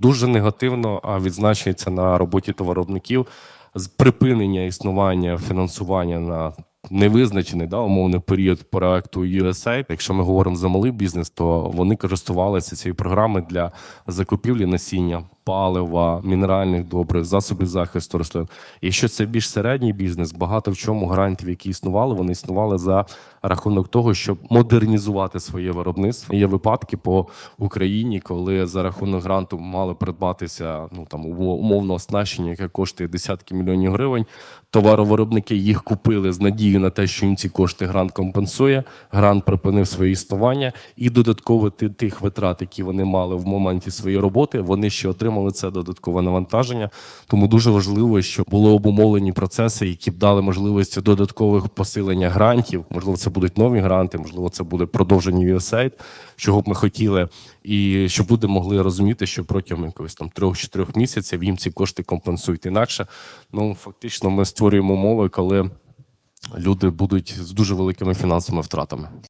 дуже негативно відзначується на роботі товаровників з припинення існування фінансування на невизначений да, умовний період проекту USAID. Якщо ми говоримо за малий бізнес, то вони користувалися цією програмою для закупівлі насіння, палива, мінеральних добрив, засобів захисту рослин. Якщо це більш середній бізнес, багато в чому грантів, які існували, вони існували за рахунок того, щоб модернізувати своє виробництво. Є випадки по Україні, коли за рахунок гранту мали придбатися ну там умовно оснащення, яке коштує десятки мільйонів гривень. Товаровиробники їх купили з надією на те, що їм ці кошти грант компенсує. Грант припинив своє існування, і додатково тих витрат, які вони мали в моменті своєї роботи, вони ще отримали це додаткове навантаження. Тому дуже важливо, щоб були обумовлені процеси, які б дали можливості додаткових посилення грантів. Можливо, це будуть нові гранти, можливо, це буде продовження USAID, чого б ми хотіли, і щоб люди могли розуміти, що протягом якогось там трьох-чотирьох місяців їм ці кошти компенсують. Інакше, ну фактично, ми створюємо умови, коли люди будуть з дуже великими фінансовими втратами.